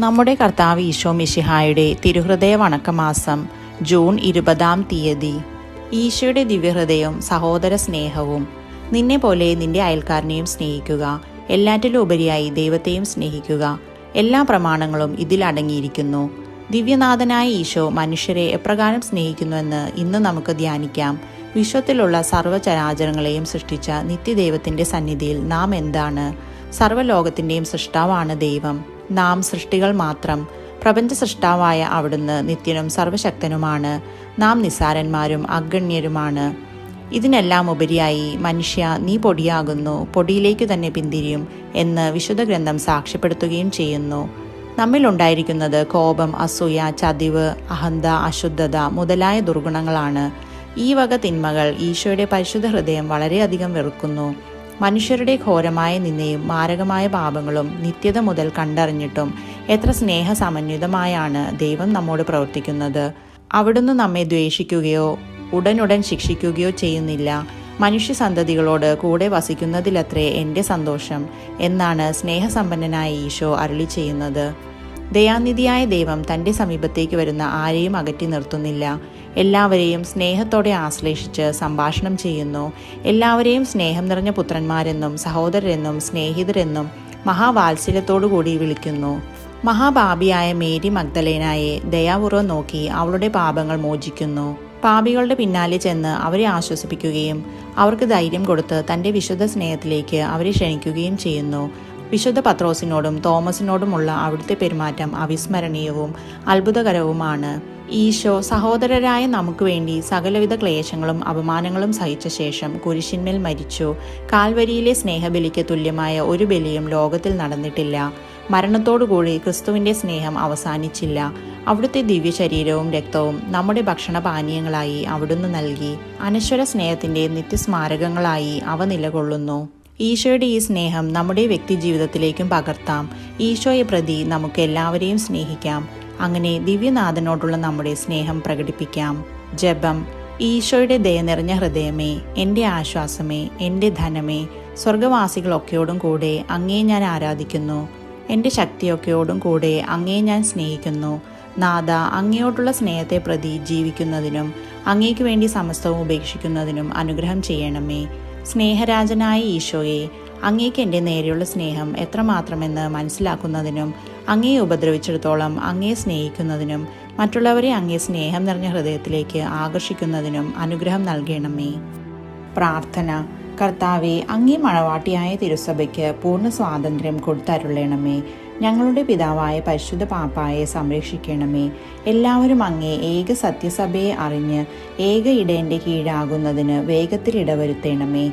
നമ്മുടെ കർത്താവ് ഈശോ മിഷിഹായുടെ തിരുഹൃദയ വണക്കമാസം ജൂൺ ഇരുപതാം തീയതി. ഈശോയുടെ ദിവ്യഹൃദയവും സഹോദര സ്നേഹവും നിന്നെ പോലെ നിന്റെ അയൽക്കാരനെയും സ്നേഹിക്കുക എല്ലാറ്റിലും ഉപരിയായി ദൈവത്തെയും സ്നേഹിക്കുക എല്ലാ പ്രമാണങ്ങളും ഇതിൽ അടങ്ങിയിരിക്കുന്നു. ദിവ്യനാഥനായ ഈശോ മനുഷ്യരെ എപ്രകാരം സ്നേഹിക്കുന്നുവെന്ന് ഇന്ന് നമുക്ക് ധ്യാനിക്കാം. വിശ്വത്തിലുള്ള സർവചരാചരങ്ങളെയും സൃഷ്ടിച്ച നിത്യദൈവത്തിന്റെ സന്നിധിയിൽ നാം എന്താണ്? സർവലോകത്തിന്റെയും സൃഷ്ടാവാണ് ദൈവം. നാം സൃഷ്ടികൾ മാത്രം. പ്രപഞ്ച സൃഷ്ടാവായ അവിടുന്ന് നിത്യനും സർവശക്തനുമാണ്. നാം നിസാരന്മാരും അഗണ്യരുമാണ്. ഇതിനെല്ലാം ഉപരിയായി മനുഷ്യ നീ പൊടിയാകുന്നു പൊടിയിലേക്ക് തന്നെ പിന്തിരിയും എന്ന് വിശുദ്ധ ഗ്രന്ഥം സാക്ഷ്യപ്പെടുത്തുകയും ചെയ്യുന്നു. നമ്മിലുണ്ടായിരിക്കുന്നത് കോപം അസൂയ ചതിവ് അഹന്ത അശുദ്ധത മുതലായ ദുർഗുണങ്ങളാണ്. ഈ വക തിന്മകൾ ഈശോയുടെ പരിശുദ്ധ ഹൃദയം വളരെയധികം വെറുക്കുന്നു. മനുഷ്യരുടെ ഘോരമായ നിന്നയും മാരകമായ പാപങ്ങളും നിത്യത മുതൽ കണ്ടറിഞ്ഞിട്ടും എത്ര സ്നേഹസമന്വിതമായാണ് ദൈവം നമ്മോട് പ്രവർത്തിക്കുന്നത്. അവിടുന്ന് നമ്മെ ദ്വേഷിക്കുകയോ ഉടനുടൻ ശിക്ഷിക്കുകയോ ചെയ്യുന്നില്ല. മനുഷ്യ സന്തതികളോട് കൂടെ വസിക്കുന്നതിലത്രേ എന്റെ സന്തോഷം എന്നാണ് സ്നേഹസമ്പന്നനായ ഈശോ അരുളി ചെയ്യുന്നത്. ദയാനിധിയായ ദൈവം തന്റെ സമീപത്തേക്ക് വരുന്ന ആരെയും അകറ്റി നിർത്തുന്നില്ല. എല്ലാവരെയും സ്നേഹത്തോടെ ആശ്ലേഷിച്ച് സംഭാഷണം ചെയ്യുന്നു. എല്ലാവരെയും സ്നേഹം നിറഞ്ഞ പുത്രന്മാരെന്നും സഹോദരരെന്നും സ്നേഹിതരെന്നും മഹാവാത്സല്യത്തോടു കൂടി വിളിക്കുന്നു. മഹാപാപിയായ മേരി മഗ്ദലേനായെ ദയാപൂർവം നോക്കി അവളുടെ പാപങ്ങൾ മോചിക്കുന്നു. പാപികളുടെ പിന്നാലെ ചെന്ന് അവരെ ആശ്വസിപ്പിക്കുകയും അവർക്ക് ധൈര്യം കൊടുത്ത് തന്റെ വിശുദ്ധ സ്നേഹത്തിലേക്ക് അവരെ ക്ഷണിക്കുകയും ചെയ്യുന്നു. വിശുദ്ധ പത്രോസിനോടും തോമസിനോടുമുള്ള അവിടുത്തെ പെരുമാറ്റം അവിസ്മരണീയവും അത്ഭുതകരവുമാണ്. ഈശോ സഹോദരരായ നമുക്ക് വേണ്ടി സകലവിധ ക്ലേശങ്ങളും അപമാനങ്ങളും സഹിച്ച ശേഷം കുരിശിന്മേൽ മരിച്ചു. കാൽവരിയിലെ സ്നേഹബലിക്ക് തുല്യമായ ഒരു ബലിയും ലോകത്തിൽ നടന്നിട്ടില്ല. മരണത്തോടുകൂടി ക്രിസ്തുവിന്റെ സ്നേഹം അവസാനിച്ചില്ല. അവിടുത്തെ ദിവ്യശരീരവും രക്തവും നമ്മുടെ ഭക്ഷണപാനീയങ്ങളായി അവിടുന്ന് നൽകി. അനശ്വര സ്നേഹത്തിന്റെ നിത്യസ്മാരകങ്ങളായി അവ നിലകൊള്ളുന്നു. ഈശോയുടെ ഈ സ്നേഹം നമ്മുടെ വ്യക്തി ജീവിതത്തിലേക്കും പകർത്താം. ഈശോയെ പ്രതി നമുക്ക് എല്ലാവരെയും സ്നേഹിക്കാം. അങ്ങനെ ദിവ്യനാഥനോടുള്ള നമ്മുടെ സ്നേഹം പ്രകടിപ്പിക്കാം. ജപം. ഈശോയുടെ ദയ നിറഞ്ഞ ഹൃദയമേ എന്റെ ആശ്വാസമേ എന്റെ ധനമേ സ്വർഗവാസികളൊക്കെയോടും കൂടെ അങ്ങേ ഞാൻ ആരാധിക്കുന്നു. എന്റെ ശക്തിയൊക്കെയോടും കൂടെ അങ്ങേ ഞാൻ സ്നേഹിക്കുന്നു. നാഥ അങ്ങയോട്ടുള്ള സ്നേഹത്തെ പ്രതി ജീവിക്കുന്നതിനും അങ്ങേക്ക് വേണ്ടി സമസ്തവും ഉപേക്ഷിക്കുന്നതിനും അനുഗ്രഹം ചെയ്യണമേ. സ്നേഹരാജനായ ഈശോയെ അങ്ങേക്ക് എന്റെ നേരെയുള്ള സ്നേഹം എത്രമാത്രമെന്ന് മനസ്സിലാക്കുന്നതിനും അങ്ങേ ഉപദ്രവിച്ചിടത്തോളം അങ്ങേ സ്നേഹിക്കുന്നതിനും മറ്റുള്ളവരെ അങ്ങേ സ്നേഹം നിറഞ്ഞ ഹൃദയത്തിലേക്ക് ആകർഷിക്കുന്നതിനും അനുഗ്രഹം നൽകണമേ. പ്രാർത്ഥന. കർത്താവെ അങ്ങേ മണവാട്ടിയായ തിരുസഭയ്ക്ക് പൂർണ സ്വാതന്ത്ര്യം കൊടുത്തരുളണമേ. ഞങ്ങളുടെ പിതാവായ പരിശുദ്ധ പാപ്പായെ സംരക്ഷിക്കണമേ. എല്ലാവരും അങ്ങേ ഏക സത്യസഭയെ അറിഞ്ഞ് ഏക ഇടേന്റെ കീഴാകുന്നതിന് വേഗത്തിൽ ഇടവരുത്തണമേ.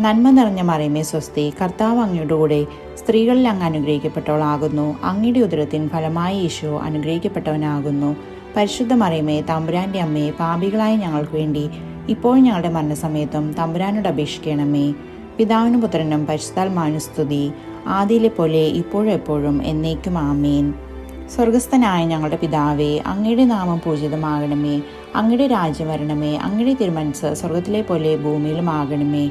നന്മ നിറഞ്ഞ മറിയമേ സ്വസ്തി കർത്താവ് അങ്ങയുടെ കൂടെ സ്ത്രീകളിൽ അങ്ങ് അനുഗ്രഹിക്കപ്പെട്ടവളാകുന്നു. അങ്ങയുടെ ഉദരത്തിൻ ഫലമായി ഈശോ അനുഗ്രഹിക്കപ്പെട്ടവനാകുന്നു. പരിശുദ്ധ മറിയമേ തമ്പുരാന്റെ അമ്മയെ പാപികളായ ഞങ്ങൾക്ക് വേണ്ടി ഇപ്പോൾ ഞങ്ങളുടെ മരണസമയത്തും തമ്പുരാനോട് അപേക്ഷിക്കണമേ. പിതാവിനും പുത്രനും പരിശുദ്ധാൽ സ്തുതി. ആദിയിലെ പോലെ ഇപ്പോഴും എപ്പോഴും എന്നേക്കും ആമേൻ. സ്വർഗസ്ഥനായ ഞങ്ങളുടെ പിതാവേ അങ്ങയുടെ നാമം പൂജിതമാകണമേ. അങ്ങയുടെ രാജ്യം വരണമേ. അങ്ങയുടെ തിരുമനസ് സ്വർഗത്തിലെ പോലെ ഭൂമിയിലും ആകണമേ.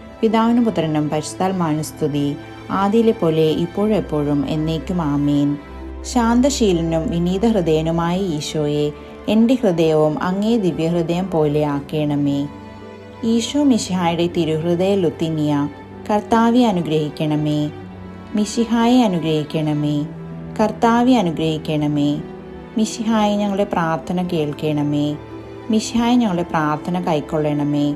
പിതാവിനും പുത്രനും സ്തുതി. ആദിയിലെ പോലെ ഇപ്പോഴെപ്പോഴും എന്നേക്കും ആമീൻ. ശാന്തശീലനും വിനീത ഹൃദയനുമായ ഈശോയെ എന്റെ ഹൃദയവും അങ്ങേ ദിവ്യഹൃദയം പോലെ ആക്കേണമേ. ഈശോ മിശിഹായുടെ തിരുഹൃദയ ലുത്തിനിയ കർത്താവെ അനുഗ്രഹിക്കണമേ. മിശിഹായെ അനുഗ്രഹിക്കണമേ. കർത്താവെ അനുഗ്രഹിക്കണമേ. മിശിഹായെ ഞങ്ങളുടെ പ്രാർത്ഥന കേൾക്കണമേ. മിശിഹായെ ഞങ്ങളുടെ പ്രാർത്ഥന കൈക്കൊള്ളണമേ.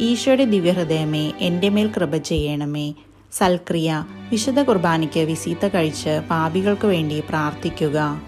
ഈശോയുടെ ദിവ്യഹൃദയമേ എന്റെ മേൽ കൃപ ചെയ്യണമേ. സൽക്രിയ വിശുദ്ധ കുർബാനയ്ക്ക് വിസീത്ത കഴിച്ച് പാപികൾക്ക് വേണ്ടി പ്രാർത്ഥിക്കുക.